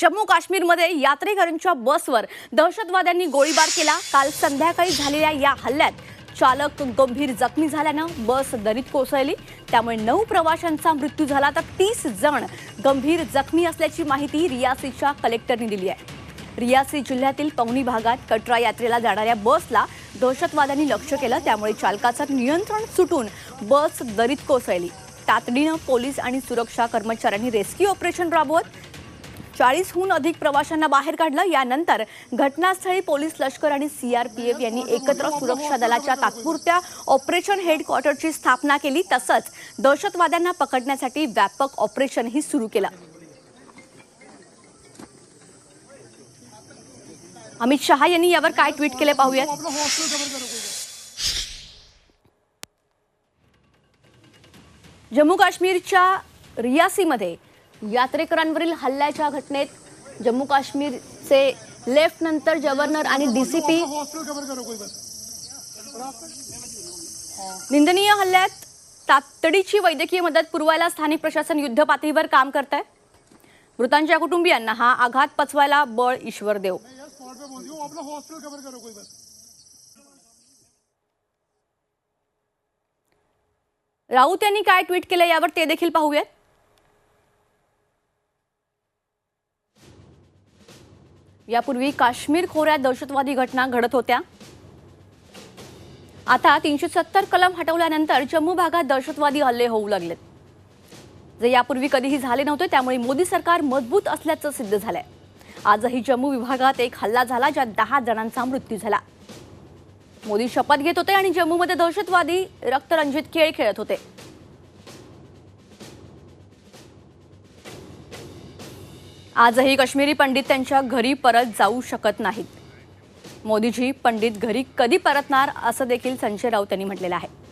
जम्मू काश्मीरमध्ये यात्रेकरूंच्या बसवर दहशतवाद्यांनी गोळीबार केला. काल संध्याकाळी झालेल्या या हल्ल्यात चालक गंभीर जखमी झाल्यानं बस दरीत कोसळली. त्यामुळे नऊ प्रवाशांचा मृत्यू झाला तर तीस जण गंभीर जखमी असल्याची माहिती रियासीच्या कलेक्टरनी दिली आहे. रियासी जिल्ह्यातील पवनी भागात कटरा यात्रेला जाणाऱ्या बसला दहशतवाद्यांनी लक्ष केलं. त्यामुळे चालकाचं नियंत्रण सुटून बस दरीत कोसळली. तातडीनं पोलीस आणि सुरक्षा कर्मचाऱ्यांनी रेस्क्यू ऑपरेशन राबवत चाळीसहून अधिक प्रवाशांना बाहेर काढलं. यानंतर घटनास्थळी पोलीस लष्कर आणि सीआरपीएफ यांनी एकत्र सुरक्षा दलाच्या तात्पुरत्या ऑपरेशन हेडक्वार्टरची स्थापना केली. तसंच दहशतवाद्यांना पकडण्यासाठी व्यापक ऑपरेशनही सुरू केलं. अमित शहा यांनी यावर काय ट्विट केले पाहूयात? जम्मू काश्मीरच्या रियासीमध्ये यात्रेकरांवरील हल्ल्याच्या घटनेत जम्मू काश्मीरचे लेफ्ट नंतर गव्हर्नर आणि डीसीपी निंदनीय हल्ल्यात तातडीची वैद्यकीय मदत पुरवायला स्थानिक प्रशासन युद्ध पातळीवर काम करत आहे मृतांच्या कुटुंबियांना हा आघात पचवायला बळ ईश्वर देव. राऊत यांनी काय ट्विट केलं यावर ते देखील पाहूयात. यापूर्वी काश्मीर खोऱ्यात दहशतवादी घटना घडत होत्या. आता तीनशे सत्तर कलम हटवल्यानंतर जम्मू भागात दहशतवादी हल्ले होऊ लागलेत. जे यापूर्वी कधीही झाले नव्हते त्यामुळे मोदी सरकार मजबूत असल्याचं सिद्ध झालंय. आजही जम्मू विभागात एक हल्ला झाला ज्यात दहा जणांचा मृत्यू झाला. मोदी शपथ घेत होते आणि जम्मूमध्ये दहशतवादी रक्तरंजित खेळ खेळत होते. आजही काश्मीरी पंडित त्यांच्या घरी परत जाऊ शकत नाहीत. मोदीजी पंडित घरी कधी परतणार असं देखील संजय राऊत यांनी म्हटलेलं आहे.